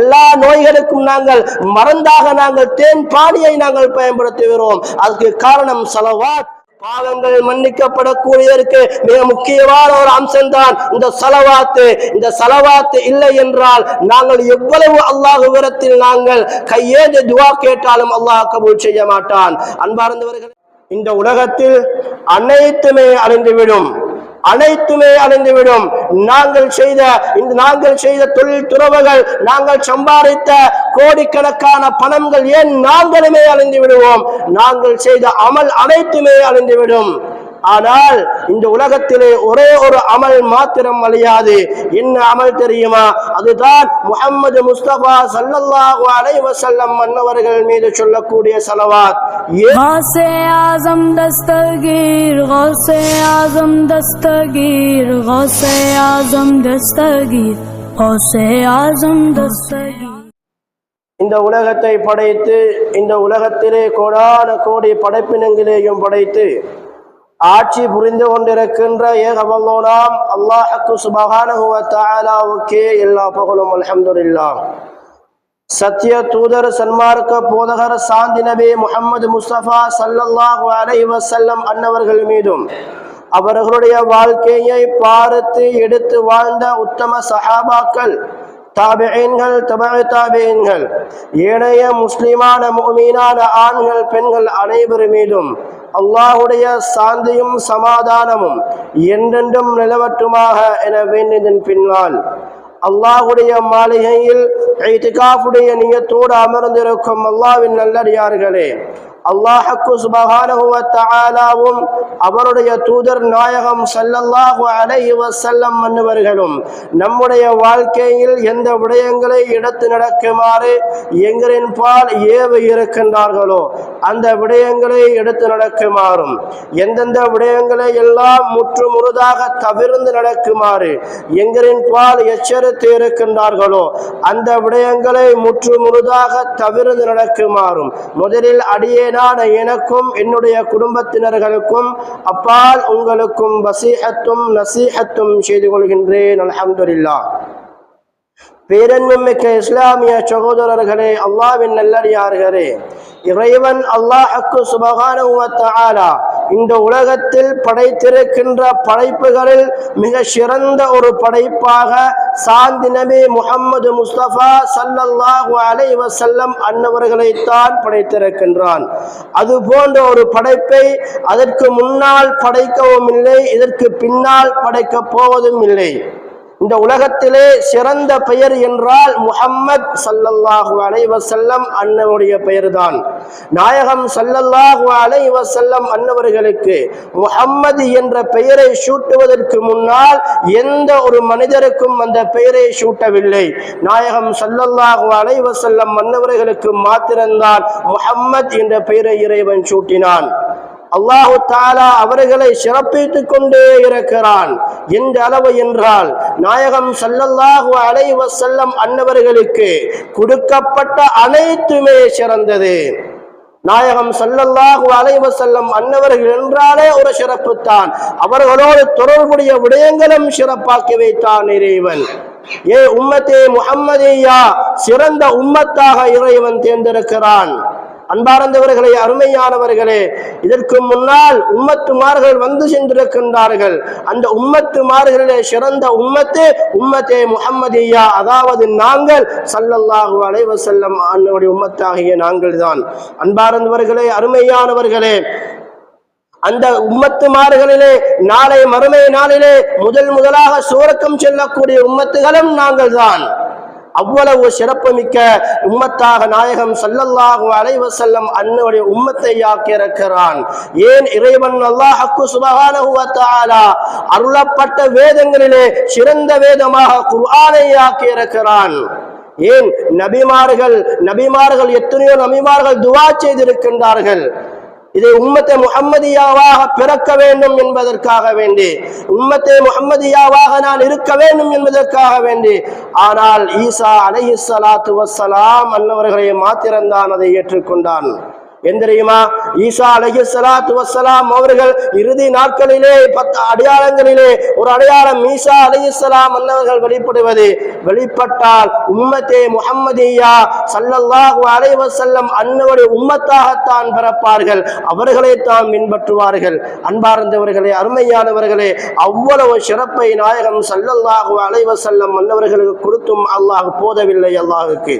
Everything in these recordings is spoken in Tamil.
எல்லா நோய்களுக்கும் நாங்கள் மருந்தாக நாங்கள் தேன் பாணியை நாங்கள் பயன்படுத்துகிறோம். அதுக்கு காரணம் சலவாத். பாவங்கள் மன்னிக்கப்படக்கூடியதற்கு மிக முக்கியமான ஒரு அம்சம்தான் இந்த சலவாத்து. இந்த சலவாத்து இல்லை என்றால் நாங்கள் எவ்வளவு அல்லாஹ் விவரத்தில் நாங்கள் கையேந்து துவா கேட்டாலும் அல்லாஹ் கபூல் செய்ய மாட்டான். அன்பார்ந்தவர்கள் இந்த உலகத்தில் அனைத்துமே அழிந்துவிடும். அனைத்துமே அடைந்துவிடும். நாங்கள் செய்த இந்த நாங்கள் செய்த தொழில் துறவுகள் நாங்கள் சம்பாதித்த கோடிக்கணக்கான பணங்கள் ஏன் நாங்களுமே அழிந்து விடுவோம் நாங்கள் செய்த அமல் அனைத்துமே அழிந்துவிடும். ஆனால் இந்த உலகத்திலே ஒரே ஒரு அமல் மாத்திரம் அழியாது என்ன அமல் தெரியுமா அதுதான் முஹம்மது முஸ்தபா சல்லல்லாஹு அலைஹி வஸல்லம் மன்னவர்கள் மீது சொல்லக்கூடிய சலவாத் ஏன் غوث اعظم دستگیر غوث اعظم دستگیر غوث اعظم دستگیر غوث اعظم دستگیر இந்த உலகத்தை படைத்து இந்த உலகத்திலே கோடான கோடி படைப்பினங்களையும் படைத்து ஆட்சி புரிந்து கொண்டிருக்கின்ற ஏகவல்லோனாம் அல்லாஹக்கு சுபகானஹு எல்லா புகழும் அல்ஹம்துலில்லாஹ். சத்திய தூதர் சன்மார்க்க போதகர் சாந்தி நபி முகமது முஸ்தபா சல்லல்லாஹு அலை வசல்லம் அன்னவர்கள் மீதும் அவர்களுடைய வாழ்க்கையை பார்த்து எடுத்து வாழ்ந்த உத்தம சஹாபாக்கள் தாபியன்கள் தபா தாபியன்கள் ஏனைய முஸ்லிமான மீனான ஆண்கள் பெண்கள் அனைவர் மீதும் அல்லாஹுடைய சாந்தியும் சமாதானமும் என்றென்றும் நிலவட்டுமாக என வேண்டியதன் பின்னால் அல்லாஹுடைய மாளிகையில் ஐத்திகாஃபுடைய நியத்தோடு அமர்ந்திருக்கும் அல்லாவின் நல்லடியார்களே அல்லாஹக்கு சுபகானவும் அவருடைய தூதர் நாயகம் சல்லல்லாஹு அலைஹி வசல்லம் மன்னவர்களும் நம்முடைய வாழ்க்கையில் எந்த விடயங்களை எடுத்து நடக்குமாறு எங்களின் பால் ஏவு இருக்கின்றார்களோ அந்த விடயங்களை எடுத்து நடக்குமாறும் எந்தெந்த விடயங்களை எல்லாம் முற்று முழுதாக தவிர்ந்து நடக்குமாறு எங்களின் பால் எச்சரித்து இருக்கின்றார்களோ அந்த விடயங்களை முற்று முழுதாக தவிர்ந்து நடக்குமாறும் முதலில் அடியே அடியேனான எனக்கும் என்னுடைய குடும்பத்தினர்களுக்கும் அப்பால் உங்களுக்கும் வசீகத்தும் நசீகத்தும் செய்து கொள்கின்றேன். அலமதுல்லா பேரன்மிக்க இஸ்லாமிய சகோதரர்களே அல்லாவின் நல்லடியார்களே இறைவன் அல்லாஹக்கு சுபகான இந்த உலகத்தில் படைத்திருக்கின்ற படைப்புகளில் மிக சிறந்த ஒரு படைப்பாக சாந்தி நபி முஹம்மது முஸ்தபா சல்லல்லாஹு அலை வசல்லம் அன்னவர்களைத்தான் படைத்திருக்கின்றான். அது போன்ற ஒரு படைப்பை அதற்கு முன்னால் படைக்கவும் இல்லை இதற்கு பின்னால் படைக்கப் போவதும் இல்லை. இந்த உலகத்திலே சிறந்த பெயர் என்றால் முஹம்மத் சல்லல்லாஹு அலைவசல்லம் வஸல்லம் அன்னவருடைய பெயர்தான். நாயகம் சல்லல்லாஹு அலைவசல்லம் அன்னவர்களுக்கு முஹம்மது என்ற பெயரை சூட்டுவதற்கு முன்னால் எந்த ஒரு மனிதருக்கும் அந்த பெயரை சூட்டவில்லை. நாயகம் சல்லல்லாஹு அலைவசல்லம் அன்னவர்களுக்கு மாத்திரம்தான் முஹம்மத் என்ற பெயரை இறைவன் சூட்டினான். அல்லாஹு தாலா அவர்களை சிறப்பித்துக் கொண்டே இருக்கிறான். எந்த அளவு என்றால் நாயகம் சல்லல்லாஹு அலைவ செல்லம் அன்னவர்களுக்கு கொடுக்கப்பட்ட அனைத்துமே சிறந்தது. நாயகம் சல்லல்லாஹு அலைவ செல்லம் அன்னவர்கள் என்றாலே ஒரு சிறப்பு தான் அவர்களோடு தொடர்புடைய விடயங்களும் சிறப்பாக்கி வைத்தான் இறைவன். ஏ உம்மத்தே முகம்மதேயா சிறந்த உம்மத்தாக இறைவன் தேர்ந்தெடுக்கிறான். அன்பார்ந்தவர்களே அருமையானவர்களே இதற்கு முன்னால் உம்மத்துமார்கள் வந்து சென்றிருக்கின்றார்கள். அந்த உம்மத்துமார்களிலே சிறந்த உம்மத்து உம்மத்தே முகம்மதியா அதாவது நாங்கள் சல்லல்லாஹு அலைவசல்லம் அன்னுடைய உம்மத்தாகிய நாங்கள் தான் அன்பார்ந்தவர்களே அருமையானவர்களே அந்த உம்மத்துமார்களிலே நாளை மறுமை நாளிலே முதல் முதலாக சூரக்கம் செல்லக்கூடிய உம்மத்துகளும் நாங்கள் தான் அவ்வளவு சிறப்புமிக்க உம்மத்தாக நாயகம் சல்லல்லாஹு அலைவசல்லம் அன்னுடைய உம்மத்தை ஆக்கியிருக்கிறான் ஏன் இறைவன் அல்லாஹ்க்கு சுபஹானஹு வ அருளப்பட்ட வேதங்களிலே சிறந்த வேதமாக குர்ஆனை ஆக்கியிருக்கிறான் ஏன் நபிமார்கள் நபிமார்கள் எத்தனையோ நபிமார்கள் துவா செய்திருக்கின்றார்கள். இதை உம்மத்தை முஹம்மதியாவாக பிறக்க வேண்டும் என்பதற்காக வேண்டி உம்மத்தை முஹம்மதியாவாக நான் இருக்க வேண்டும் என்பதற்காக வேண்டி ஆனால் ஈசா அலைஹி ஸலாத்து வஸ்ஸலாம் அன்னவர்களை மாத்திரம்தான் அதை ஏற்றுக்கொண்டான். என் தெரியுமா? ஈசா அலஹி சலாத்து வசலாம் அவர்கள் இறுதி நாட்களிலே பத்து அடையாளங்களிலே ஒரு அடையாளம் ஈசா அலைஹிஸ்ஸலாம் அன்னவர்கள் வெளிப்படுவது. வெளிப்பட்டால் உம்மத்தே முஹம்மதியா சல்லல்லாஹு அலைஹி வஸல்லம் அன்னவருடைய உம்மத்தாகத்தான் பிறப்பார்கள். அவர்களை தான் பின்பற்றுவார்கள். அன்பார்ந்தவர்களே அருமையானவர்களே அவ்வளவு சிறப்பை நாயகம் சல்லல்லாஹு அலைஹி செல்லம் அன்னவர்களுக்கு கொடுத்தும் அல்லாஹ் போதவில்லை அல்லாஹுக்கு.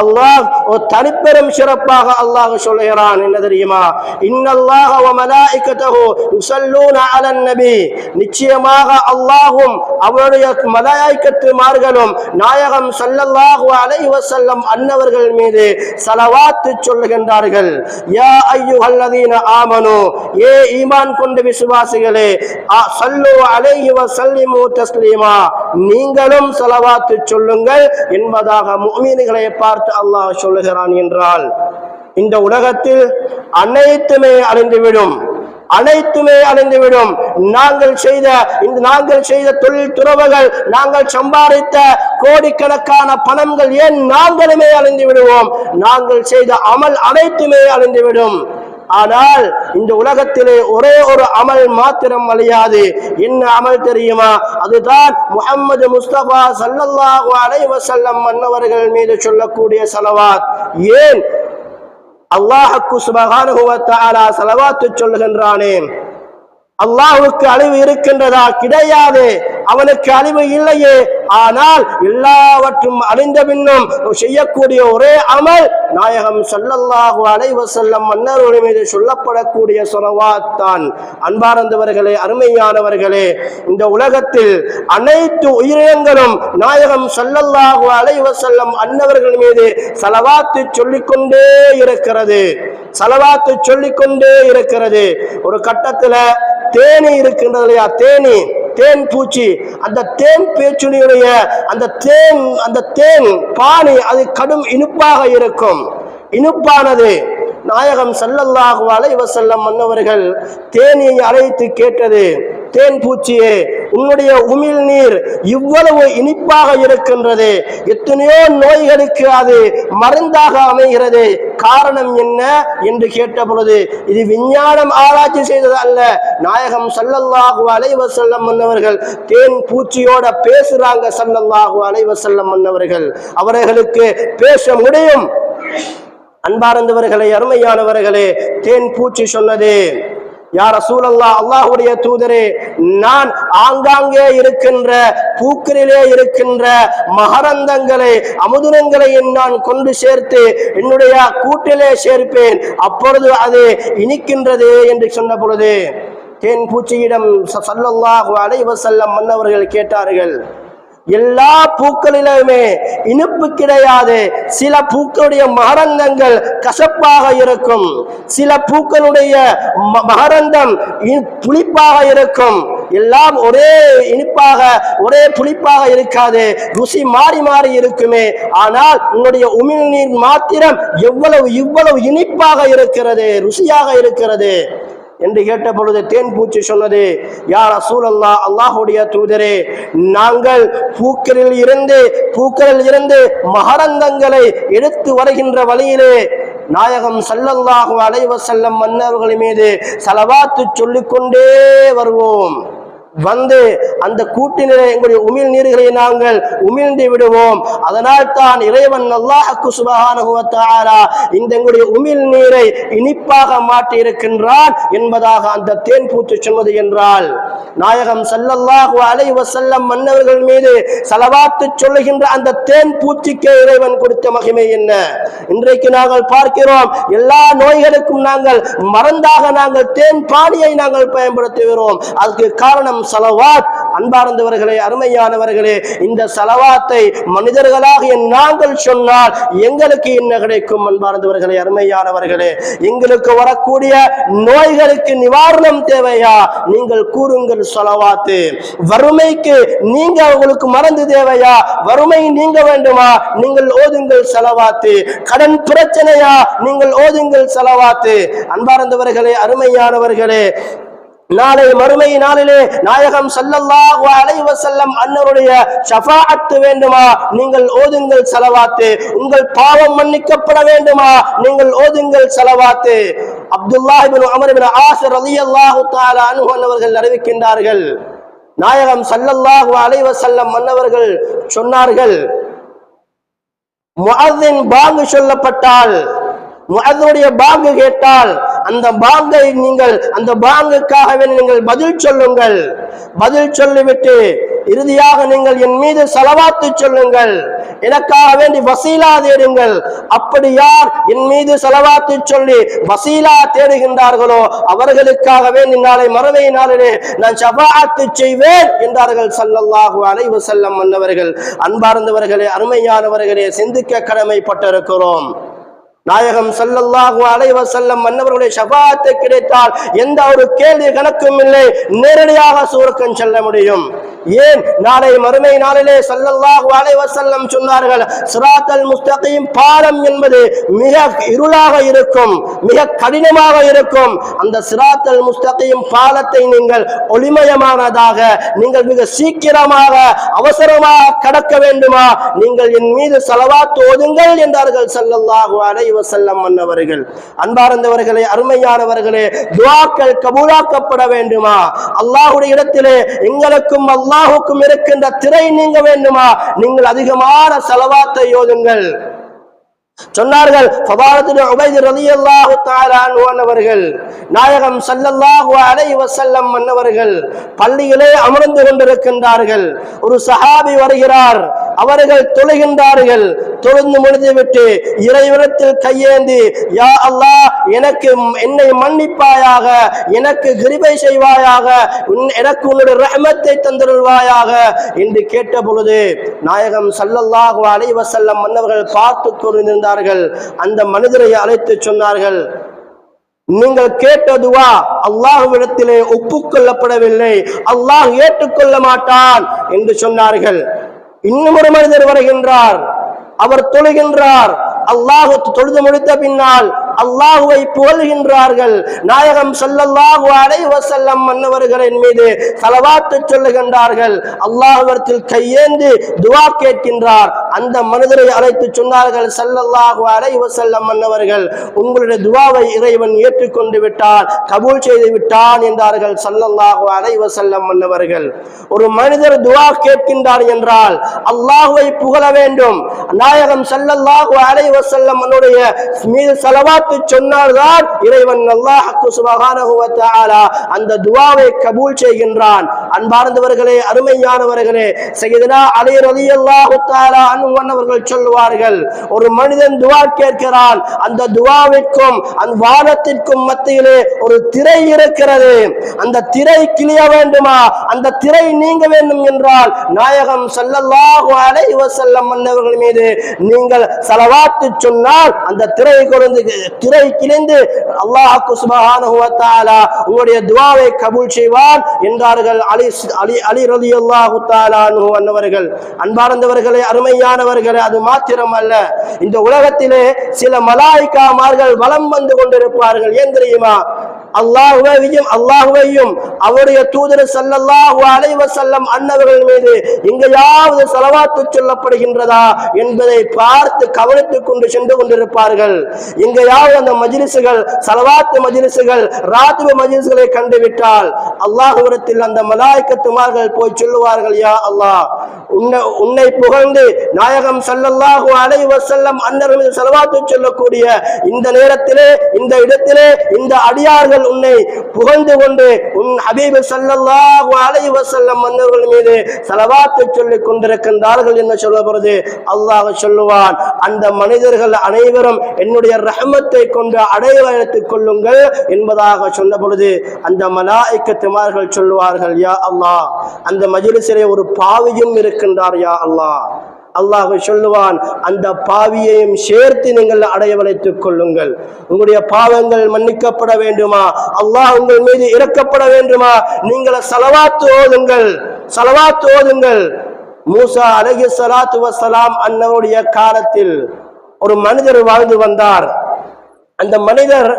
அல்லாஹ் ஒரு தனிப்பெரும் சிறப்பாக அல்லாஹ் சொல்லுகிறான். என்ன தெரியுமா? இன்னல்லாஹ வ மலாயிகத்தஹு யுஸல்லூன அலன் நபி. நிச்சயமாக அல்லாஹ்வும் அவருடைய மலாயிகத்துமார்களும் நாயகம் ஸல்லல்லாஹு அலைஹி வஸல்லம் அன்னவர்கள் மீது ஸலவாத்து சொல்லுகின்றார்கள். யா அய்யுஹல்லதீன ஆமனு. ஏ ஈமான் கொண்ட விசுவாசிகளே சல்லு ஸல்லு அலைஹி வஸல்லிமு தஸ்லீமா. நீங்களும் ஸலவாத்து சொல்லுங்கள் என்பதாக முஃமின்களை பார்த்து அல்லாஹ் சொல்லுகிறான் என்றால் இந்த உலகத்தில் அனைத்துமே அழிந்துவிடும். அனைத்துமே அழிந்துவிடும். நாங்கள் செய்த இந்த நாங்கள் செய்த தொழில் துறவுகள் நாங்கள் சம்பாதித்த கோடிக்கணக்கான பணங்கள் ஏன் நாங்களுமே அழிந்து விடுவோம் நாங்கள் செய்த அமல் அனைத்துமே அழிந்துவிடும். ஆனால் இந்த உலகத்திலே ஒரே ஒரு அமல் மாத்திரம் அழியாது என்ன அமல் தெரியுமா? அதுதான் முகமது முஸ்தபா சல்லல்லாஹு அலைவசல்லம் மன்னவர்கள் மீது சொல்லக்கூடிய செலவாத். ஏன்? அல்லாஹக்கு சுபகானுகுவத்தாரா செலவாத்து சொல்லுகின்றானே. அல்லாஹுக்கு அழிவு இருக்கின்றதா? கிடையாது. அவனுக்கு அழிவு இல்லையே. ஆனால் எல்லாவற்றும் அழிந்த பின்னும் செய்யக்கூடிய ஒரே அமல் நாயகம் ஸல்லல்லாஹு அலைவ செல்லம் மன்னர்கள் மீது சொல்லப்படக்கூடிய சொலவாத் தான் அன்பார்ந்தவர்களே அருமையானவர்களே இந்த உலகத்தில் அனைத்து உயிரினங்களும் நாயகம் ஸல்லல்லாஹு அலைவ செல்லம் அன்னவர்கள் மீது சலவாத்து சொல்லிக்கொண்டே இருக்கிறது. சலவாத்து சொல்லிக்கொண்டே இருக்கிறது. ஒரு கட்டத்தில் தேனி இருக்கின்றது இல்லையா தேனி தேன் பூச்சி. அந்த தேன் பேச்சுடைய அந்த தேன் அந்த தேன் பானி அது கடும் இனிப்பாக இருக்கும். இனிப்பானது. நாயகம் ஸல்லல்லாஹு அலைஹி செல்லம் மன்னவர்கள் தேனியை அழைத்து கேட்டது. தேன் பூச்சியே உன்னுடைய உமிழ் நீர் இவ்வளவு இனிப்பாக இருக்கின்றது. எத்தனையோ நோய்களுக்கு அது மருந்தாக அமைகிறது. காரணம் என்ன என்று கேட்ட பொழுது இது விஞ்ஞானம் ஆராய்ச்சி செய்தது அல்ல. நாயகம் சல்லல்லாஹு அலைஹி செல்லம் மன்னவர்கள் தேன் பூச்சியோட பேசுறாங்க சல்லல்லாஹு அலைஹி செல்லம் மன்னவர்கள். அவர்களுக்கு பேச முடியும். அன்பார்ந்தவர்களே அருமையானவர்களே தேன் பூச்சி சொன்னது. யார் சூழல்லா அல்லாஹுடைய தூதரே நான் ஆங்காங்கே இருக்கின்ற பூக்களிலே இருக்கின்ற மகரந்தங்களை அமுதுனங்களையும் நான் கொண்டு சேர்த்து என்னுடைய கூட்டிலே சேர்ப்பேன். அப்பொழுது அது இனிக்கின்றது என்று சொன்ன பொழுது தேன் பூச்சியிடம் ச- அலைவசல்லம் மன்னவர்கள் கேட்டார்கள். எல்லா பூக்களிலுமே இனிப்பு கிடையாது. சில பூக்களுடைய மகரந்தங்கள் கசப்பாக இருக்கும். சில பூக்களுடைய ம- மகரந்தம் புளிப்பாக இருக்கும். எல்லாம் ஒரே இனிப்பாக ஒரே புளிப்பாக இருக்காது. ருசி மாறி மாறி இருக்குமே. ஆனால் உன்னுடைய உமிழ்நீர் மாத்திரம் எவ்வளவு இவ்வளவு இனிப்பாக இருக்கிறது ருசியாக இருக்கிறது. என்று கேட்ட பொழுது தேன் பூச்சி சொன்னது யார் அசூலல்லா அல்லாஹுடைய தூதரே நாங்கள் பூக்களில் இருந்து பூக்களில் இருந்து மகரந்தங்களை எடுத்து வருகின்ற வழியிலே நாயகம் சல்லல்லாஹு அலைவசல்லம் மன்னர்கள் மீது சலவாத்து சொல்லிக்கொண்டே வருவோம். வந்து அந்த கூட்டினரை எங்களுடைய உமிழ் நீர்களை நாங்கள் உமிழ்ந்து விடுவோம். அதனால் தான் இறைவன் அல்லாஹ்க்கு சுபஹானஹு இந்த எங்களுடைய உமிழ் நீரை இனிப்பாக மாற்றி இருக்கின்றான் என்பதாக அந்த தேன் பூத்து சொன்னது என்றால். நாயகம் ஸல்லல்லாஹு அலை வசல்லம் மன்னவர்கள் மீது செலவாத்து சொல்லுகின்ற அந்த தேன் பூச்சிக்கே இறைவன் கொடுத்த மகிமை என்ன? இன்றைக்கு நாங்கள் பார்க்கிறோம் எல்லா நோய்களுக்கும் நாங்கள் மருந்தாக நாங்கள் தேன் பாணியை நாங்கள் பயன்படுத்துகிறோம். அதுக்கு காரணம் சலவாத். அன்பார்ந்தவர்களே அருமையானவர்களே இந்த சலவாத்தை மனிதர்களாகிய நாங்கள் சொன்னால் எங்களுக்கு என்ன கிடைக்கும்? அன்பார்ந்தவர்களே அருமையானவர்களே எங்களுக்கு வரக்கூடிய நோய்களுக்கு நிவாரணம் தேவையா? நீங்கள் கூறுங்கள் சலவாத்து. வறுமைக்கு நீங்க அவங்களுக்கு மறந்து தேவையா? வறுமை நீங்க வேண்டுமா? நீங்கள் ஓதுங்கள் செலவாத்து. கடன் பிரச்சனையா? நீங்கள் ஓதுங்கள் செலவாத்து. அன்பார்ந்தவர்களே அருமையானவர்களே நாளை மறுமை நாளிலே நாயகம் சல்லல்லாஹு அலைஹி வஸல்லம் அன்னருடைய ஷஃபாஅத்து வேண்டுமா? நீங்கள் ஓதுங்கள் செலவாத்து உங்கள் பாவம் மன்னிக்கப்பட வேண்டுமா? நீங்கள் ஓதுங்கள் செலவாத்து Abdullah ibn Umar ibn As ரலியல்லாஹு தஆலா அன்ஹு அன்னவர்கள் அறிவிக்கின்றார்கள். நாயகம் சல்லல்லாஹு அலைஹி வஸல்லம் அன்னவர்கள் சொன்னார்கள் முஅத்தின் பாங்கு சொல்லப்பட்டால் முஅத்தினுடைய பாங்கு கேட்டால் அந்த பாங்கை நீங்கள் அந்த பாங்குக்காகவே நீங்கள் பதில் சொல்லுங்கள். பதில் சொல்லிவிட்டு இறுதியாக நீங்கள் என் மீது செலவாத்து சொல்லுங்கள். எனக்காக வேண்டி வசீலா தேடுங்கள். அப்படி யார் என் மீது செலவாத்து சொல்லி வசீலா தேடுகின்றார்களோ அவர்களுக்காக வேண்டி நாளை மறுமை நாளிலே நான் சபாத்து செய்வேன் என்றார்கள் ஸல்லல்லாஹு அலைஹி செல்லம் மன்னவர்கள் அன்பார்ந்தவர்களே அருமையானவர்களே சிந்திக்க கடமைப்பட்டிருக்கிறோம். நாயகம் சல்லல்லாஹு அலைவ செல்லம் மன்னவர்களுடைய ஷஃபாஅத்து கிடைத்தால் எந்த ஒரு கேள்வி கணக்கும் இல்லை. நேரடியாக சுவர்க்கம் செல்ல முடியும். ஏன்? நாளை மறுமை நாளிலே சல்லல்லாஹு அலைவ செல்லம் சொன்னார்கள் சிராத்தல் முஸ்தகையும் பாலம் என்பது மிக இருளாக இருக்கும் மிக கடினமாக இருக்கும். அந்த சிராத்தல் முஸ்தகையும் பாலத்தை நீங்கள் ஒளிமயமானதாக நீங்கள் மிக சீக்கிரமாக அவசரமாக கடக்க வேண்டுமா? நீங்கள் என் மீது செலவாத்து ஓதுங்கள் என்றார்கள் சல்லல்லாஹு அலைவ வசல்லம் மன்னவர்கள் அன்பார்ந்தவர்களே அருமையானவர்களே துவாக்கள் கபூலாக்கப்பட வேண்டுமா? அல்லாஹுடைய இடத்திலே எங்களுக்கும் அல்லாஹுக்கும் இருக்கின்ற திரை நீங்க வேண்டுமா? நீங்கள் அதிகமான செலவாத்தை யோதுங்கள். சொன்னார்கள் நாயகம் ஸல்லல்லாஹு அலைஹி வஸல்லம் அன்னவர்கள். பள்ளியிலே அமர்ந்து கொண்டிருக்கின்றார்கள். ஒரு சஹாபி வருகிறார். அவர்கள் தொழுகின்றார்கள். தொழுந்து முடிந்துவிட்டு இறைவனத்தில் கையேந்தி யா அல்லாஹ் எனக்கு என்னை மன்னிப்பாயாக எனக்கு கிருபை செய்வாயாக உன்- எனக்கு உன்னுடைய ரஹமத்தை தந்திருவாயாக என்று கேட்ட பொழுது நாயகம் சல்லல்லாஹு அலைஹி வஸல்லம் மன்னவர்கள் பார்த்து கொண்டிருந்தார்கள். அந்த மனிதரை அழைத்து சொன்னார்கள் நீங்கள் கேட்ட துவா அல்லாஹ்விடத்திலே ஒப்புக்கொள்ளப்படவில்லை அல்லாஹ் ஏற்றுக்கொள்ள மாட்டான் என்று சொன்னார்கள். இன்னும் ஒரு மனிதர் வருகின்றார். அவர் தொழுகின்றார். அல்லாஹ் தொழுது முடித்த பின்னால் அல்லாஹுவை புகழ்கின்றார்கள் நாயகம் சொல்லல்லாஹு அலைஹி வசல்லம் மன்னவர்களின் மீது செலவாத்து சொல்லுகின்றார்கள். அல்லாஹுவரத்தில் கையேந்து துவா கேட்கின்றார். அந்த மனிதரை அழைத்து சொன்னார்கள் சல்லல்லாஹு அலைஹி வசல்லம் மன்னவர்கள் உங்களுடைய துவாவை இறைவன் ஏற்றுக்கொண்டு விட்டார் கபூல் செய்து விட்டான் என்றார்கள் சல்லல்லாஹு அலைஹி வசல்லம் மன்னவர்கள். ஒரு மனிதர் துவா கேட்கின்றார் என்றால் அல்லாஹுவை புகழ வேண்டும். நாயகம் சல்லல்லாஹு அலைஹி வசல்லம் அவனுடைய மீது பார்த்து சொன்னால்தான் இறைவன் நல்லா சுப்ஹானஹு அந்த துவாவை கபூல் செய்கின்றான். அன்பார்ந்தவர்களே அருமையானவர்களே செய்தனா அலி ரலியல்லாஹு அல்லாஹு தாலா அவர்கள் சொல்வார்கள் ஒரு மனிதன் துவா கேட்கிறான் அந்த துவாவிற்கும் அந்த வானத்திற்கும் மத்தியிலே ஒரு திரை இருக்கிறது. அந்த திரை கிளிய வேண்டுமா? அந்த திரை நீங்க வேண்டும் என்றால் நாயகம் சல்லல்லாஹு அலைஹி வஸல்லம் அன்னவர்கள் மீது நீங்கள் சலவாத்து சொன்னால் அந்த திரை குறைந்து திரை கிழிந்து அல்லாஹ் சுப்ஹானஹு உங்களுடைய துவாவை கபூல் செய்வான் என்றார்கள் அலி அலி அலி ரலி அல்லாஹு அன்ஹு அன்னவர்கள். அன்பார்ந்தவர்களே அருமையானவர்களே அது மாத்திரம் அல்ல இந்த உலகத்திலே சில மலாய்க்காமார்கள் வலம் வந்து கொண்டிருப்பார்கள். ஏன் தெரியுமா? அல்லாஹுவையும் அல்லாஹுவையும் அவருடைய தூதர் சல்லல்லாஹு அலைஹி செல்லம் அன்னவர்கள் மீது எங்கேயாவது செலவாத்து சொல்லப்படுகின்றதா என்பதை பார்த்து கவனித்துக் கொண்டு சென்று கொண்டிருப்பார்கள். எங்கேயாவது அந்த மஜிலிசுகள் செலவாத்து மஜிலிசுகள் ராத்திப மஜிலிசுகளை கண்டுவிட்டால் அல்லாஹுவரத்தில் அந்த மலாய்க்கத்துமார்கள் போய் சொல்லுவார்கள் யா அல்லாஹ் உன்னை உன்னை புகழ்ந்து நாயகம் சல்லல்லாஹு அலைஹி செல்லம் அன்னர்கள் மீது செலவாத்து சொல்லக்கூடிய இந்த நேரத்திலே இந்த இடத்திலே இந்த அடியார்கள் உன்னை புகழ்ந்து கொண்டு உன் ஹபீபு ஸல்லல்லாஹு அலைஹி வஸல்லம் மன்னர்கள் மீது ஸலவாத்து சொல்லிக் கொண்டிருக்கின்றார்கள் என்று சொல்லப்படுது அல்லாஹ் சொல்லுவான் அந்த மனிதர்கள் அனைவரும் என்னுடைய ரஹமத்தை கொண்டு அடைவழைத்துக் கொள்ளுங்கள் என்பதாக சொன்ன பொழுது அந்த மலாய்க்கத்துமார்கள் சொல்லுவார்கள் யா அல்லாஹ் அந்த மஜிலிசிலே ஒரு பாவியும் இருக்கின்றார் யா அல்லாஹ். அல்லாஹ் சொல்லுவான் அந்த பாவியையும் சேர்த்து நீங்கள் அடையவழைத்துக் கொள்ளுங்கள். உங்களுடைய பாவங்கள் மன்னிக்கப்பட வேண்டுமா? அல்லாஹ் உங்கள் மீது இறக்கப்பட வேண்டுமா? நீங்கள் சலவாத்து ஓதுங்கள் சலவாத்து ஓதுங்கள். மூசா அலஹி சலாத்து வசலாம் அன்னவருடைய காலத்தில் ஒரு மனிதர் வாழ்ந்து வந்தார். அந்த மனிதர்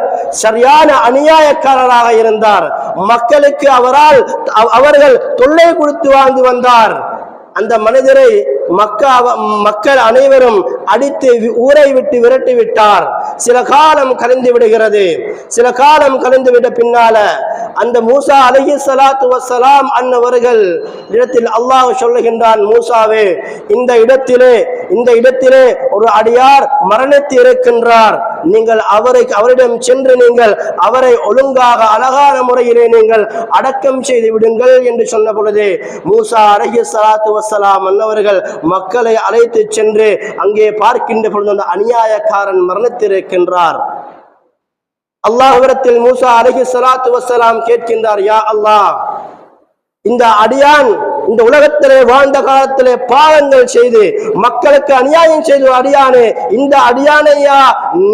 சரியான அநியாயக்காரராக இருந்தார். மக்களுக்கு அவரால் அவர்கள் தொல்லை கொடுத்து வாழ்ந்து வந்தார். அந்த மனிதரை மக்கா மக்கள் அனைவரும் அடித்து ஊரை விட்டு விரட்டி விட்டார். சில காலம் கலந்து விடுகிறது. சில காலம் கலந்து விட பின்னால அந்த மூசா அலஹி சலாத்து வசலாம் அன்னவர்கள் இடத்தில் அல்லாஹ் சொல்லுகின்றான் மூசாவே இந்த இடத்திலே இந்த இடத்திலே ஒரு அடியார் மரணித்து இருக்கின்றார். நீங்கள் அவரை அவரிடம் சென்று நீங்கள் அவரை ஒழுங்காக அழகான முறையிலே நீங்கள் அடக்கம் செய்து விடுங்கள் என்று சொன்ன பொழுது மூசா அலஹி சலாத்து வசலாம் அன்னவர்கள் மக்களை அழைத்து சென்று அங்கே பார்க்கின்ற பொழுது அந்த அநியாயக்காரன் மரணித்திருக்கின்றார் அல்லாஹ்விடத்தில் மூசா அலஹி சலாத்து வசலாம் கேட்கின்றார் யா அல்லாஹ் இந்த அடியான் இந்த உலகத்திலே வாழ்ந்த காலத்திலே பாவங்கள் செய்து மக்களுக்கு அநியாயம் செய்து அடியானே இந்த அடியானையா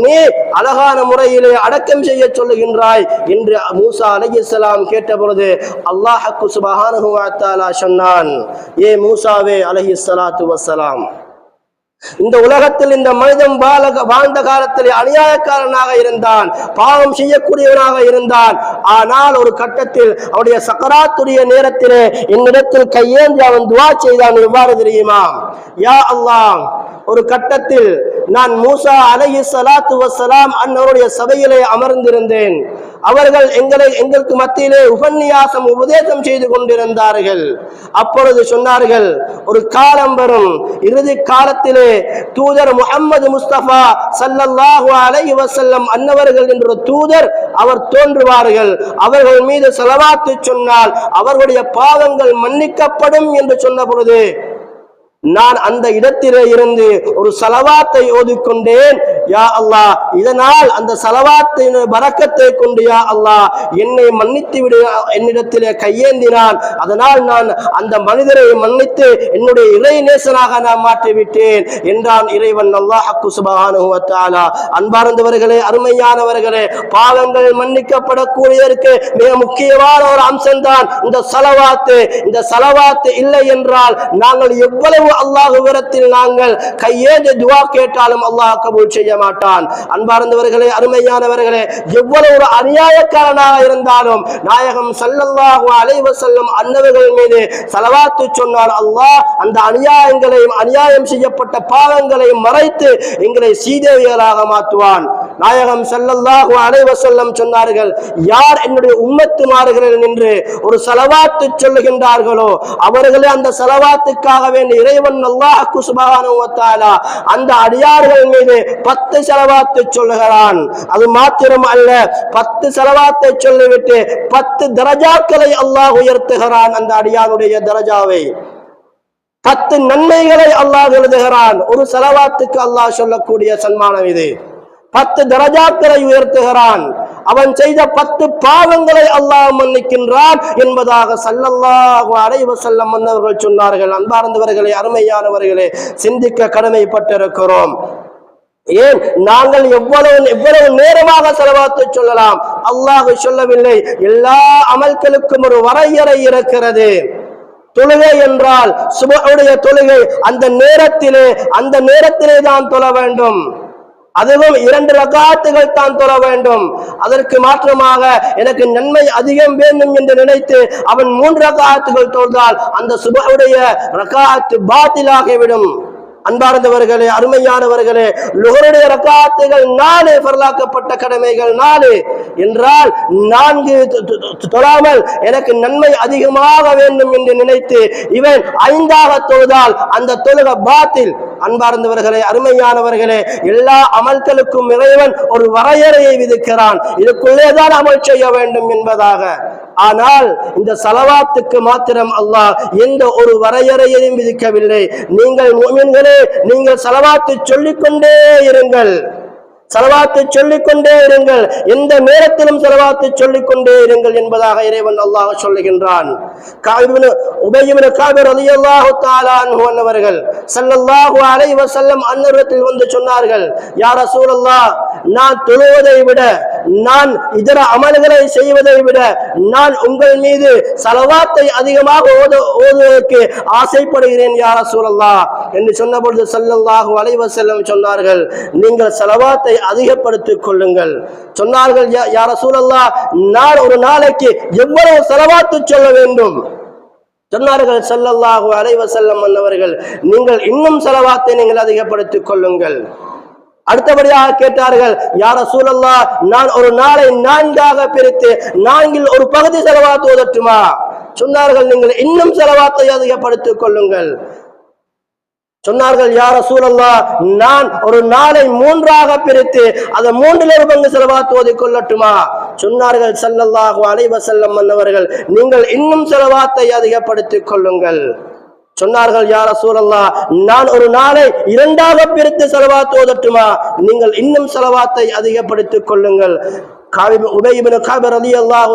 நீ அழகான முறையிலே அடக்கம் செய்ய சொல்லுகின்றாய் என்று மூசா அலைஹிஸ்ஸலாம் கேட்ட பொழுது அல்லாஹ்க்கு சுபஹானஹு சொன்னான். ஏ மூசாவே அலைஹிஸ்ஸலாத்து வசலாம் இந்த உலகத்தில் இந்த மனிதன் வாழ வாழ்ந்த காலத்தில் அநியாயக்காரனாக இருந்தான் பாவம் செய்யக்கூடியவனாக இருந்தான். ஆனால் ஒரு கட்டத்தில் அவருடைய சக்கராத்துடைய நேரத்திலே என்னிடத்தில் கையேந்தி அவன் துவா செய்தான் எவ்வாறு தெரியுமா? யா அல்லாஹ் ஒரு கட்டத்தில் நான் மூசா அலையு சலாத்து வசலாம் அன்னவருடைய சபையிலே அமர்ந்திருந்தேன். அவர்கள் எங்களை எங்களுக்கு மத்தியிலே உபன்யாசம் உபதேசம் செய்து கொண்டிருந்தார்கள். அப்பொழுது சொன்னார்கள் ஒரு காலம் வரும். இறுதி காலத்திலே தூதர் முகமது முஸ்தபா ஸல்லல்லாஹு அலை வசல்லம் அன்னவர்கள் என்ற தூதர் அவர் தோன்றுவார்கள். அவர்கள் மீது செலவாத்து சொன்னால் அவர்களுடைய பாவங்கள் மன்னிக்கப்படும் என்று சொன்ன பொழுது நான் அந்த இடத்திலே இருந்து ஒரு சலவாத்தை ஓதிக்கொண்டேன். யா அல்லா இதனால் அந்த சலவாத்தின் பறக்கத்தை கொண்டு யா அல்லாஹ் என்னை மன்னித்து விடு என்னிடத்திலே கையேந்தினான். அதனால் நான் அந்த மனிதரை மன்னித்து என்னுடைய இறை நேசனாக நான் மாற்றிவிட்டேன் என்றான் இறைவன் அல்லாஹ் சுபஹானஹு அன்பார்ந்தவர்களே அருமையானவர்களே பாவங்கள் மன்னிக்கப்படக்கூடியதற்கு மிக முக்கியமான ஒரு அம்சம்தான் இந்த சலவாத்து. இந்த சலவாத்து இல்லை என்றால் நாங்கள் எவ்வளவு அல்லாஹுவிடத்தில் நாங்கள் கையேந்து துவா கேட்டாலும் அல்லாஹ் கபூல் செய்ய மாட்டான் அன்பார்ந்தவர்களே அருமையானவர்களே எவ்வளவு ஒரு அநியாயக்காரனாக இருந்தாலும் நாயகம் ஸல்லல்லாஹு அலைஹி வஸல்லம் அன்னவர்கள் மீது செலவாத்து சொன்னால் அல்லாஹ் அந்த அநியாயங்களையும் அநியாயம் செய்யப்பட்ட பாவங்களையும் மறைத்து எங்களை சீதேவியராக மாற்றுவான். நாயகம் ஸல்லல்லாஹு அலைவ செல்லம் சொன்னார்கள் யார் என்னுடைய உம்மத்துமார்கள் நின்று ஒரு செலவாத்து சொல்லுகின்றார்களோ அவர்களே அந்த செலவாத்துக்காக வேண்டிய இறைவன் அல்லாஹ் சுப்ஹானஹு அந்த அடியார்கள் மீது பத்து பத்து செலவாத்து சொல்லுகிறான். அது மாத்திரம் அல்ல பத்து செலவாத்தை சொல்லிவிட்டு பத்து தரஜாக்களை அல்லாஹ் உயர்த்துகிறான் அந்த அடியானுடைய தரஜாவை. பத்து நன்மைகளை அல்லாஹ் எழுதுகிறான். ஒரு செலவாத்துக்கு அல்லாஹ் சொல்லக்கூடிய சன்மானம் இது. பத்து தரஜாக்களை உயர்த்துகிறான். அவன் செய்த பத்து பாவங்களை அல்லாஹ் மன்னிக்கின்றான் என்பதாக சல்லல்லாஹு அலைஹி செல்லம் மன்னவர்கள் சொன்னார்கள். அன்பார்ந்தவர்களே அருமையானவர்களே சிந்திக்க கடமைப்பட்டிருக்கிறோம். ஏன்? நாங்கள் எவ்வளவு எவ்வளவு நேரமாக செலவாத்து சொல்லலாம்? அல்லாஹ் சொல்லவில்லை. எல்லா அமல்களுக்கும் ஒரு வரையறை இருக்கிறது. தொழுகை என்றால் சுபுடைய தொழுகை அந்த நேரத்திலே அந்த நேரத்திலே தான் தொழ வேண்டும். அதுவும் இரண்டு ரகாத்துகள் தான் தொழ வேண்டும். அதற்கு மாற்றமாக எனக்கு நன்மை அதிகம் வேண்டும் என்று நினைத்து அவன் மூன்று ரகாத்துகள் தொழுதால் அந்த சுபுடைய ரகாத்து பாத்திலாகிவிடும். அன்பார்ந்தவர்களே அருமையானவர்களே லுகருடைய ரக்காத்துகள் நாலு பரலாக்கப்பட்ட கடமைகள் நாலு என்றால் நான்கு தொழாமல் எனக்கு நன்மை அதிகமாக வேண்டும் என்று நினைத்து இவன் ஐந்தாக தொழுதால் அந்த தொழுக பாத்தில். அன்பார்ந்தவர்களே அருமையானவர்களே எல்லா அமல்களுக்கும் இறைவன் ஒரு வரையறையை விதிக்கிறான். இதுக்குள்ளேதான் அமல் செய்ய வேண்டும் என்பதாக. ஆனால் இந்த சலவாத்துக்கு மாத்திரம் அல்லாஹ் எந்த ஒரு வரையறையையும் விதிக்கவில்லை. நீங்கள் முஃமின்களே நீங்கள் செலவாத்து சொல்லிக்கொண்டே இருங்கள். செலவாத்தை சொல்லிக்கொண்டே இருங்கள். எந்த நேரத்திலும் செலவாத்தை சொல்லிக்கொண்டே இருங்கள் என்பதாக இறைவன் அல்லாஹ் சொல்லுகின்றான். காபிபின் உபயிபின் காபிர் ரலியல்லாஹு தஆலா அன்ஹு அன்னவர்கள் ஸல்லல்லாஹு அலைஹி வந்து சொன்னார்கள் யார சூழல்லா நான் தொழுவதை விட நான் இதர அமல்களை செய்வதை விட நான் உங்கள் மீது செலவாத்தை அதிகமாக ஓத ஓதுவதற்கு ஆசைப்படுகிறேன் யார சூழல்லா என்று சொன்னபொழுது செல்லல்லாஹு அலைஹி வஸல்லம் சொன்னார்கள் நீங்கள் செலவாத்தை அதிகப்படுத்திக் கொள்ளுங்கள். சொன்னார்கள் யார சூழல்லா நான் ஒரு நாளைக்கு எவ்வளவு செலவாத்து சொல்ல வேண்டும்? சொன்னார்கள் ஸல்லல்லாஹு அலைவ செல்லம் வந்தவர்கள் நீங்கள் இன்னும் செலவாத்தை நீங்கள் அதிகப்படுத்திக் கொள்ளுங்கள். அடுத்தபடியாக கேட்டார்கள் யார சூழல்லா நான் ஒரு நாளை நான்காக பிரித்து நான்கில் ஒரு பகுதி செலவாத்துவதற்றுமா? சொன்னார்கள் நீங்கள் இன்னும் செலவாத்தை அதிகப்படுத்திக் கொள்ளுங்கள். சொன்னார்கள் யார சூழல்லா நான் ஒரு நாளை மூன்றாக பிரித்து அதை மூன்றில் ஒரு பங்கு செலவாத்து ஓதிக் கொள்ளட்டுமா? சொன்னார்கள் ஸல்லல்லாஹு அலைவ செல்லம் மன்னவர்கள் நீங்கள் இன்னும் செலவாத்தை அதிகப்படுத்திக் கொள்ளுங்கள். சொன்னார்கள் யார சூழல்லா நான் ஒரு நாளை இரண்டாக பிரித்து செலவாத்து ஓதட்டுமா? நீங்கள் இன்னும் செலவாத்தை அதிகப்படுத்திக் கொள்ளுங்கள். உபயிபின் காபர் அலி அல்லாஹு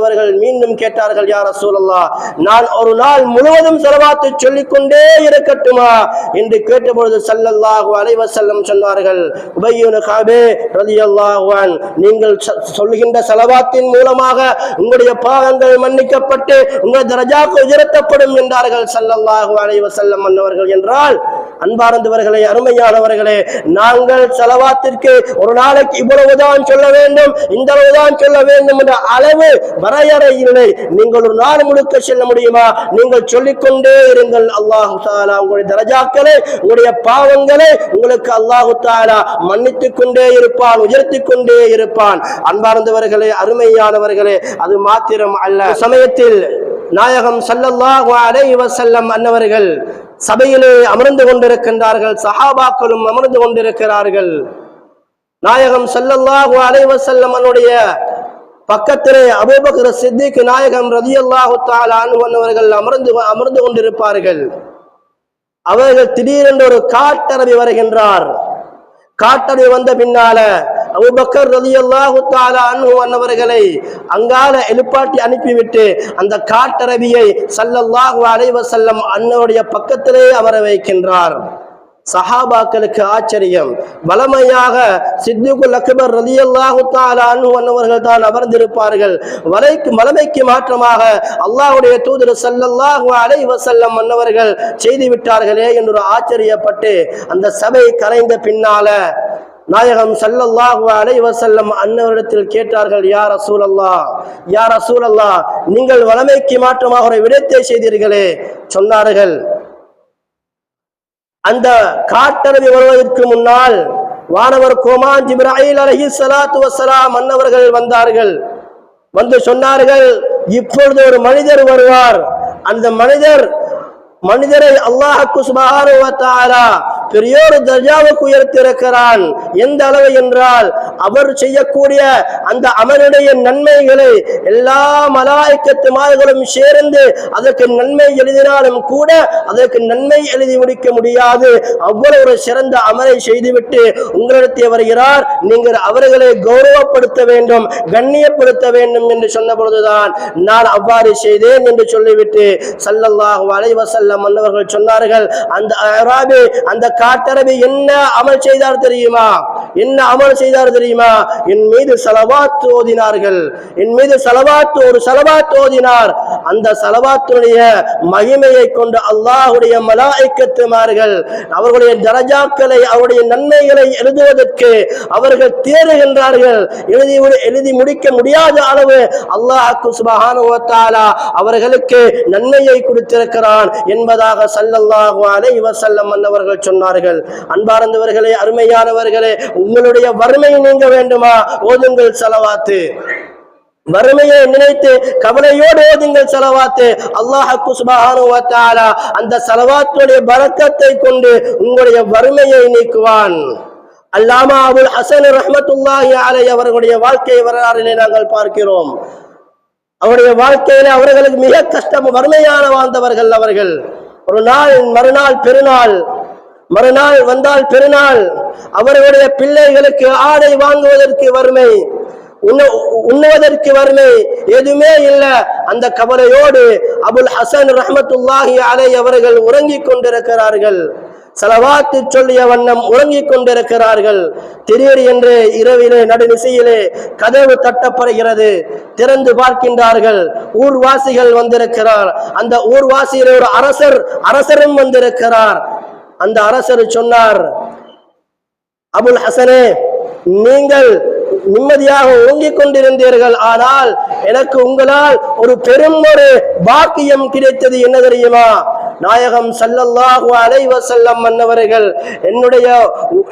அவர்கள் மீண்டும் கேட்டார்கள் யார் ரசூலல்லா நான் ஒரு நாள் முழுவதும் செலவாத்து சொல்லிக் கொண்டே இருக்கட்டுமா? என்று கேட்டபொழுது சல்லல்லாஹு அலைவ செல்லம் சொன்னார்கள் உபய்யுன் காபே ரலியல்லாஹு நீங்கள் சொ- சொல்கின்ற செலவாத்தின் மூலமாக உங்களுடைய பாவங்கள் மன்னிக்கப்பட்டு உங்கள் தரஜாக்கு உயர்த்தப்படும் என்றார்கள். சல்லல்லாஹு அலைவ செல்லம் அன்னவர்கள் என்றால் அன்பார்ந்தவர்களே அருமையானவர்களே நாங்கள் செலவாத்திற்கு ஒரு நாளைக்கு இவ்வளவுதான் சொல்ல வேண்டும் இந்த அளவுதான் சொல்ல வேண்டும் என்ற அளவு வரையறை இல்லை. நீங்கள் ஒரு நாள் முழுக்க செல்ல முடியுமா? நீங்கள் சொல்லிக்கொண்டே இருங்கள். அல்லாஹு தாலா உங்களுடைய தரஜாக்களை உங்களுடைய பாவங்களை உங்களுக்கு அல்லாஹு தாலா மன்னித்துக் கொண்டே இருப்பான் உயர்த்திக் கொண்டே இருப்பான். அன்பார்ந்தவர்களே அருமையானவர்களே அது மாத்திரம் அல்ல. சமயத்தில் நாயகம் சல்லல்லாஹு அலைஹி வஸல்லம் அன்னவர்கள் சபையிலே அமர்ந்து கொண்டிருக்கின்றார்கள் சஹாபாக்களும் அமர்ந்து கொண்டிருக்கிறார்கள். நாயகம் செல்லல்லாஹு அலைஹி பக்கத்திலே அபூபக்கர் சித்திக்கு நாயகம் ரலியல்லாஹு தஆலா அவர்கள் அமர்ந்து அமர்ந்து கொண்டிருப்பார்கள். அவர்கள் திடீரென்று ஒரு காட்டரவி வருகின்றார். காட்டரவி வந்த பின்னால அவுபக்கர் ரதி அல்லாஹு தாலா அன்ஹு அன்னவர்களை அங்கால எழுப்பாட்டி அனுப்பிவிட்டு அந்த காட்டரவியை சல்லல்லாஹு அலைவ செல்லம் அன்னவருடைய பக்கத்திலே அமர வைக்கின்றார். சஹாபாக்களுக்கு ஆச்சரியம். வலமையாக சித்திகுல் அக்பர் ரலியல்லாஹு தஆலா அன்ஹு அன்னவர்கள் தான் அமர்ந்திருப்பார்கள். வலைக்கு வளமைக்கு மாற்றமாக அல்லாஹுடைய தூதர் சல்லல்லாஹு அலை வசல்லம் அன்னவர்கள் செய்து விட்டார்களே என்று ஆச்சரியப்பட்டு அந்த சபை கரைந்த பின்னால நாயகம் ஸல்லல்லாஹு அலைஹி அன்னவரிடத்தில் கேட்டார்கள் யார் அசூலல்லா யார் அசூலல்லா நீங்கள் வலமைக்கு மாற்றமாக ஒரு விடத்தை செய்தீர்களே. சொன்னார்கள். அந்த காட்டரவி வருவதற்கு முன்னால் வானவர் கோமான் ஜிப்ராஹில் அலஹி சலாத்து வசலாம் மன்னவர்கள் வந்தார்கள். வந்து சொன்னார்கள் இப்பொழுது ஒரு மனிதர் வருவார். அந்த மனிதர் மனிதரை அல்லாஹ் சுபஹானஹு பெரியோரு தர்ஜாவுக்கு உயர்த்திருக்கிறான் எந்த அளவு என்றால் அவர் செய்யக்கூடிய அந்த அமருடைய நன்மைகளை எல்லா மலாய்க்கத்து மார்களும் சேர்ந்து அதற்கு நன்மை எழுதினாலும் கூட அதற்கு நன்மை எழுதி முடிக்க முடியாது. அவ்வளவு ஒரு சிறந்த அமலை செய்துவிட்டு உங்களிடத்தில் வருகிறார். நீங்கள் அவர்களை கௌரவப்படுத்த வேண்டும் கண்ணியப்படுத்த வேண்டும் என்று சொன்ன பொழுதுதான் நான் அவ்வாறு செய்தேன் என்று சொல்லிவிட்டு ஸல்லல்லாஹு அலைஹி வஸல்லம் மன்னவர்கள் சொன்னார்கள் அந்த அராபி அந்த காட்டரபி என்ன அமல் செய்தார் தெரியுமா? என்ன அமல் செய்தார் தெரியுமா? தெரியுமா என் மீது செலவாத்து ஓதினார்கள். என் மீது செலவாத்து ஒரு செலவாத்து ஓதினார். அந்த செலவாத்துடைய மகிமையை கொண்டு அல்லாஹுடைய மலாய்க்கத்துமார்கள் அவர்களுடைய தரஜாக்களை அவருடைய நன்மைகளை எழுதுவதற்கு அவர்கள் தேறுகின்றார்கள். எழுதி எழுதி முடிக்க முடியாத அளவு அல்லாஹு சுபஹானுவத்தாலா அவர்களுக்கு நன்மையை கொடுத்திருக்கிறான் என்பதாக ஸல்லல்லாஹு அலைஹி வஸல்லம் அன்னவர்கள் சொன்னார்கள். அன்பார்ந்தவர்களே அருமையானவர்களே உங்களுடைய வறுமை ஓதுங்க வேண்டுமா? ஓதுங்கள் செலவாத்து. வறுமையை நினைத்து கவலையோடு ஓதுங்கள் செலவாத்து. அல்லாஹு சுபஹானஹு அந்த செலவாத்துடைய பரக்கத்தை கொண்டு உங்களுடைய வறுமையை நீக்குவான். அல்லாமா அபுல் ஹசன் ரஹமத்துல்லாஹி அலை அவர்களுடைய வாழ்க்கை வரலாறிலே நாங்கள் பார்க்கிறோம். அவருடைய வாழ்க்கையில அவர்களுக்கு மிக கஷ்டம் வறுமையான வாழ்ந்தவர்கள் அவர்கள். ஒரு நாள் மறுநாள் பெருநாள் மறுநாள் வந்தால் பெருநாள். அவர்களுடைய பிள்ளைகளுக்கு ஆடை வாங்குவதற்கு வறுமை. உண்ணுவதற்கு வறுமை. எதுவுமே இல்லை. அந்த கவலையோடு அபுல் ஹசன் ரஹமத்துல்லாஹி அலை அவர்கள் உறங்கிக் கொண்டிருக்கிறார்கள். செலவாத்து சொல்லிய வண்ணம் உறங்கிக் கொண்டிருக்கிறார்கள். திடீர் என்று இரவிலே நடுநிசையிலே கதவு தட்டப்படுகிறது. திறந்து பார்க்கின்றார்கள். ஊர்வாசிகள் வந்திருக்கிறார். அந்த ஊர்வாசியிலே ஒரு அரசர் அரசரும் வந்திருக்கிறார். அந்த அரசர் சொன்னார் அபுல் ஹசனே நீங்கள் நிம்மதியாக ஓங்கிக் கொண்டிருந்தீர்கள். ஆனால் எனக்கு உங்களால் ஒரு பெரும் ஒரு பாக்கியம் கிடைத்தது. என்ன தெரியுமா? நாயகம் சல்லல்லாஹு அலைஹி செல்லம் மன்னவர்கள் என்னுடைய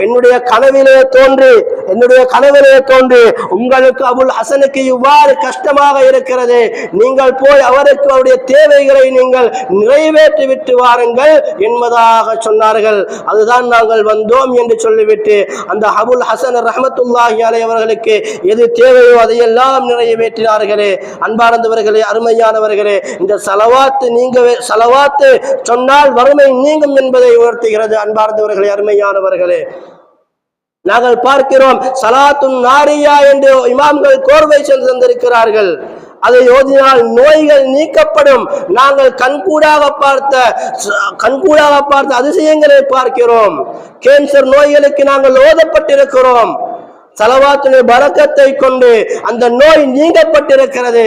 என்னுடைய கனவிலே தோன்றி என்னுடைய கனவிலே தோன்றி உங்களுக்கு அபுல் ஹசனுக்கு இவ்வாறு கஷ்டமாக இருக்கிறது. நீங்கள் போய் அவருக்கு அவருடைய தேவைகளை நீங்கள் நிறைவேற்றி விட்டு வாருங்கள் என்பதாக சொன்னார்கள். அதுதான் நாங்கள் வந்தோம் என்று சொல்லிவிட்டு அந்த அபுல் ஹசன் ரஹமத்துல்லாஹி அலை அவர்களுக்கு எது தேவையோ அதையெல்லாம் நிறைவேற்றினார்களே. அன்பார்ந்தவர்களே அருமையானவர்களே இந்த சலவாத்து நீங்க சலவாத்து சொன்னால் வறுமை நீங்கும் என்பதை உணர்த்துகிறது அன்பார்ந்தவர்களே அருமையானவர்களே. நாங்கள் பார்க்கிறோம் சலாத்துன் நாரியா என்று இமாம்கள் கோர்வை சென்று தந்திருக்கிறார்கள். அதை ஓதினால் நோய்கள் நீக்கப்படும். நாங்கள் கண்கூடாக பார்த்த கண்கூடாக பார்த்த அதிசயங்களை பார்க்கிறோம். கேன்சர் நோய்களுக்கு நாங்கள் ஓதப்பட்டிருக்கிறோம். சலவாத்தினுடைய பறக்கத்தை கொண்டு அந்த நோய் நீங்கப்பட்டிருக்கிறது.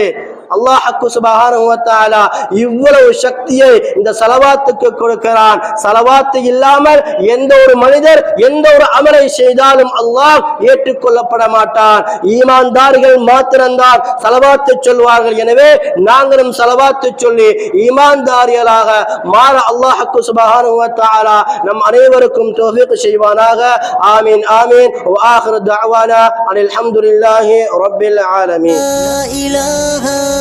அல்லாஹ்க்கு சுபஹானஹு வ தஆலா இவ்வளவு சக்தியை இந்த சலவாத்துக்கு கொடுக்கிறான் சலவாத்து இல்லாமல் எந்த ஒரு மனிதர் எந்த ஒரு அமலை செய்தாலும் அல்லாஹ் ஏற்றுக்கொள்ளப்பட மாட்டான் ஈமான்தார்கள் மாத்திரம்தான் சலவாத்து சொல்வார்கள் எனவே நாங்களும் சலவாத்து சொல்லி ஈமான்தாரிகளாக மாற அல்லாஹ்க்கு சுபஹானஹு வ தஆலா நம் அனைவருக்கும் தௌஃபீக் செய்வானாக ஆமீன் ஆமீன் வ ஆகிரு தஅவானா அனில் ஹம்துலில்லாஹி ரப்பில் ஆலமீன் لا إله